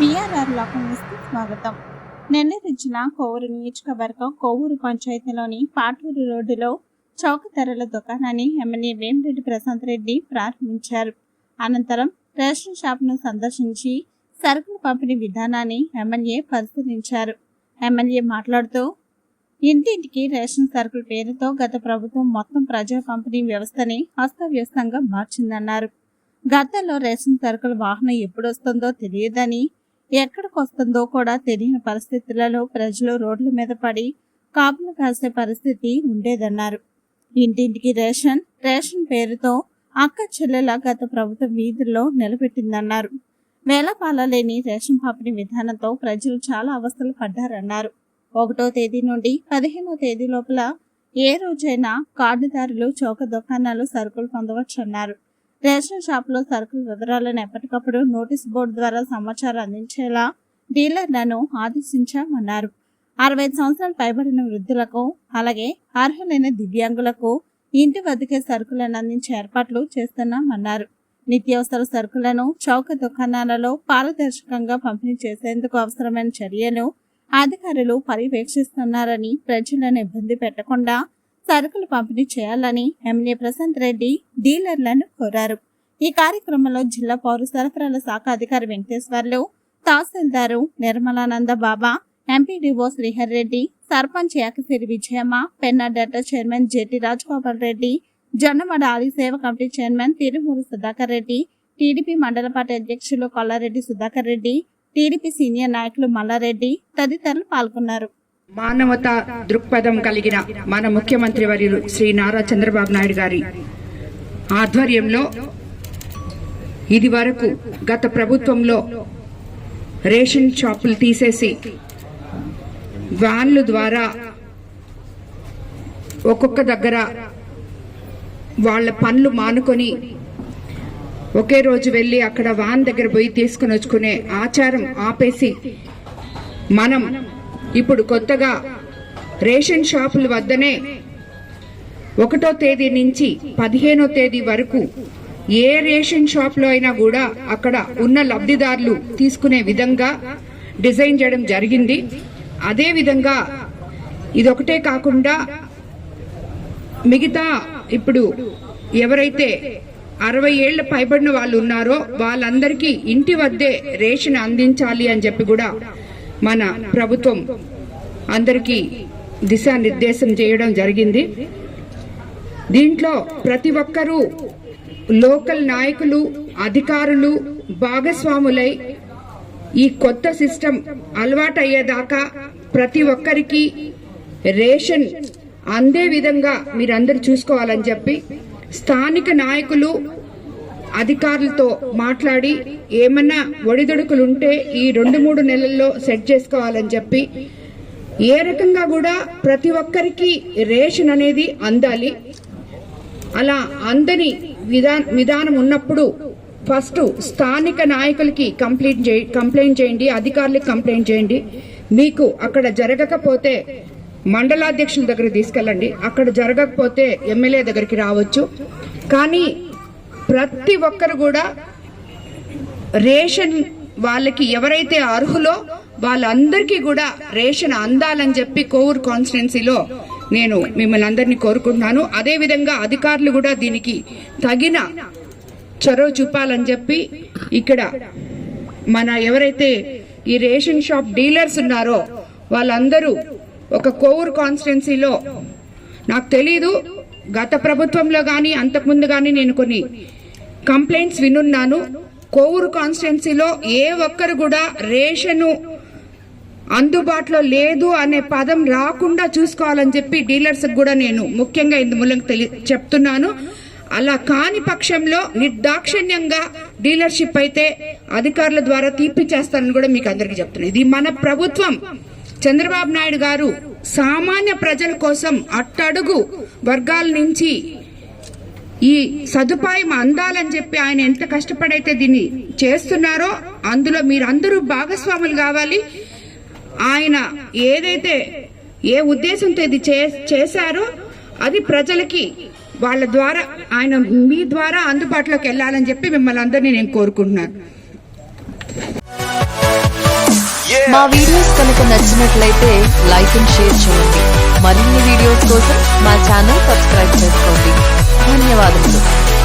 BRR లోకం స్వాగతం. నెల్లూరు జిల్లా కోవూరు నియోజకవర్గం కోవూరు పంచాయతీలోని పాటూరు రోడ్డులో చౌక ధరల దుకాణాన్ని ఎమ్మెల్యే వేమిరెడ్డి ప్రశాంత్ రెడ్డి ప్రారంభించారు. అనంతరం రేషన్ షాప్ను సందర్శించి సరుకుల పంపిణీ విధానాన్ని ఎమ్మెల్యే పరిశీలించారు. ఎమ్మెల్యే మాట్లాడుతూ ఇంటింటికి రేషన్ సరుకుల పేరుతో గత ప్రభుత్వం మొత్తం ప్రజా పంపిణీ వ్యవస్థని అస్తవ్యస్తంగా మార్చిందన్నారు. గతంలో రేషన్ సరుకుల వాహనం ఎప్పుడొస్తుందో తెలియదని ఎక్కడికి వస్తుందో కూడా తెలియని పరిస్థితులలో ప్రజలు రోడ్ల మీద పడి కాపులు కాసే పరిస్థితి ఉండేదన్నారు. ఇంటింటికి రేషన్ రేషన్ పేరుతో అక్క చెల్లెల గత ప్రభుత్వం వీధుల్లో నిలబెట్టిందన్నారు. వేలపాల లేని రేషన్ పంపిణీ విధానంతో ప్రజలు చాలా అవస్థలు పడ్డారన్నారు. ఒకటో తేదీ నుండి పదిహేనో తేదీ లోపల ఏ రోజైనా కార్డుదారులు చౌక దుకాణాలు సరుకులు పొందవచ్చన్నారు. రేషన్ షాప్లో సరుకుల వివరాలను ఎప్పటికప్పుడు నోటీస్ బోర్డు ద్వారా సమాచారం అందించేలా డీలర్లను ఆదేశించామన్నారు. అరవై సంవత్సరాలు పైబడిన వృద్ధులకు అలాగే అర్హులైన దివ్యాంగులకు ఇంటి వద్దకే సరుకులను అందించే ఏర్పాట్లు చేస్తున్నామన్నారు. నిత్యావసర సరుకులను చౌక దుకాణాలలో పారదర్శకంగా పంపిణీ చేసేందుకు అవసరమైన చర్యలు అధికారులు పర్యవేక్షిస్తున్నారని ప్రజలను ఇబ్బంది పెట్టకుండా సరుకులు పంపిణీ చేయాలని ఎమ్మెల్యే ప్రశాంత్ రెడ్డి డీలర్లను కోరారు. ఈ కార్యక్రమంలో జిల్లా పౌర సరఫరాల శాఖ అధికారి వెంకటేశ్వర్లు తహసీల్దారు నిర్మలానంద బాబా ఎంపీడీఓ శ్రీహర్ రెడ్డి సర్పంచ్ యాకసిరి విజయమ్మ పెన్నా డేటా చైర్మన్ జెటి రాజగోపాల్ రెడ్డి జొన్నమడ ఆది సేవ committee chairman Tirumuru Sudhakar Reddy TDP మండల పార్టీ అధ్యక్షులు కొల్లారెడ్డి సుధాకర్ రెడ్డి టీడీపీ సీనియర్ నాయకులు మల్లారెడ్డి తదితరులు పాల్గొన్నారు. మానవతా దృక్పథం కలిగిన మన ముఖ్యమంత్రి వర్యులు శ్రీ నారా చంద్రబాబు నాయుడు గారి ఆధ్వర్యంలో ఇది వరకు గత ప్రభుత్వంలో రేషన్ షాపులు తీసేసి వ్యాన్లు ద్వారా ఒక్కొక్క దగ్గర వాళ్ళ పనులు మానుకొని ఒకే రోజు వెళ్ళి అక్కడ వాన్ దగ్గర పోయి తీసుకుని వచ్చుకునే ఆచారం ఆపేసి మనం ఇప్పుడు కొత్తగా రేషన్ షాపుల వద్దనే ఒకటో తేదీ నుంచి పదిహేనో తేదీ వరకు ఏ రేషన్ షాపులో అయినా కూడా అక్కడ ఉన్న లబ్ధిదారులు తీసుకునే విధంగా డిజైన్ చేయడం జరిగింది. అదే విధంగా ఇదొకటే కాకుండా మిగతా ఇప్పుడు ఎవరైతే అరవై ఏళ్ళ పైబడిన వాళ్ళు ఉన్నారో వాళ్ళందరికీ ఇంటి వద్దే రేషన్ అందించాలి అని చెప్పి కూడా మన ప్రభుత్వం అందరికీ దిశానిర్దేశం చేయడం జరిగింది. దీంట్లో ప్రతి ఒక్కరూ లోకల్ నాయకులు అధికారులు భాగస్వాములై ఈ కొత్త సిస్టమ్ అలవాటయ్యేదాకా ప్రతి ఒక్కరికి రేషన్ అందే విధంగా మీరందరూ చూసుకోవాలని చెప్పి స్థానిక నాయకులు అధికారులతో మాట్లాడి ఏమన్నా ఒడిదొడుకులుంటే ఈ రెండు మూడు నెలల్లో సెట్ చేసుకోవాలని చెప్పి ఏ రకంగా కూడా ప్రతి ఒక్కరికి రేషన్ అనేది అందాలి. అలా అందని విధా విధానం ఉన్నప్పుడు ఫస్ట్ స్థానిక నాయకులకి కంప్లైంట్ చే కంప్లైంట్ చేయండి అధికారులకు కంప్లైంట్ చేయండి. మీకు అక్కడ జరగకపోతే మండలాధ్యక్షుల దగ్గర తీసుకెళ్ళండి. అక్కడ జరగకపోతే ఎమ్మెల్యే దగ్గరికి రావచ్చు. కానీ ప్రతి ఒక్కరు కూడా రేషన్ వాళ్ళకి ఎవరైతే అర్హులో వాళ్ళందరికీ కూడా రేషన్ అందాలని చెప్పి కోవూరు కాన్స్టిట్యున్సీలో నేను మిమ్మల్ని అందరినీ కోరుకుంటున్నాను. అదే విధంగా అధికారులు కూడా దీనికి తగిన చొరవ చూపాలని చెప్పి ఇక్కడ మన ఎవరైతే ఈ రేషన్ షాప్ డీలర్స్ ఉన్నారో వాళ్ళందరూ ఒక కోవూరు కాన్స్టిట్యున్సీలో నాకు తెలీదు. గత ప్రభుత్వంలో కానీ అంతకుముందు కానీ నేను కొన్ని కంప్లైంట్స్ వినున్నాను. కోవూరు కాన్స్టిట్యున్సీలో ఏ ఒక్కరు కూడా రేషను అందుబాటులో లేదు అనే పదం రాకుండా చూసుకోవాలని చెప్పి డీలర్స్ కూడా నేను ముఖ్యంగా ఇందుమూలంగా తెలి చెప్తున్నాను. అలా కాని పక్షంలో నిర్దాక్షిణ్యంగా డీలర్షిప్ అయితే అధికారుల ద్వారా తీపిచ్చేస్తానని కూడా మీకు అందరికీ చెప్తున్నాను. ఇది మన ప్రభుత్వం. చంద్రబాబు నాయుడు గారు సామాన్య ప్రజల కోసం అట్టడుగు వర్గాల నుంచి ఈ సదుపాయం అందాలని చెప్పి ఆయన ఎంత కష్టపడైతే దీన్ని చేస్తున్నారో అందులో మీరందరూ భాగస్వాములు కావాలి. ఆయన ఏదైతే ఏ ఉద్దేశంతో ఇది చే- చేశారో అది ప్రజలకి వాళ్ళ ద్వారా ఆయన మీ ద్వారా అందుబాటులోకి వెళ్ళాలని చెప్పి మిమ్మల్ని అందరినీ నేను కోరుకుంటున్నాను. మా వీడియోస్ కనుక నచ్చినట్లయితే లైక్ అండ్ షేర్ చేయండి. మరిన్ని వీడియోస్ కోసం మా ఛానల్ సబ్స్క్రైబ్ చేసుకోండి. ధన్యవాదములు.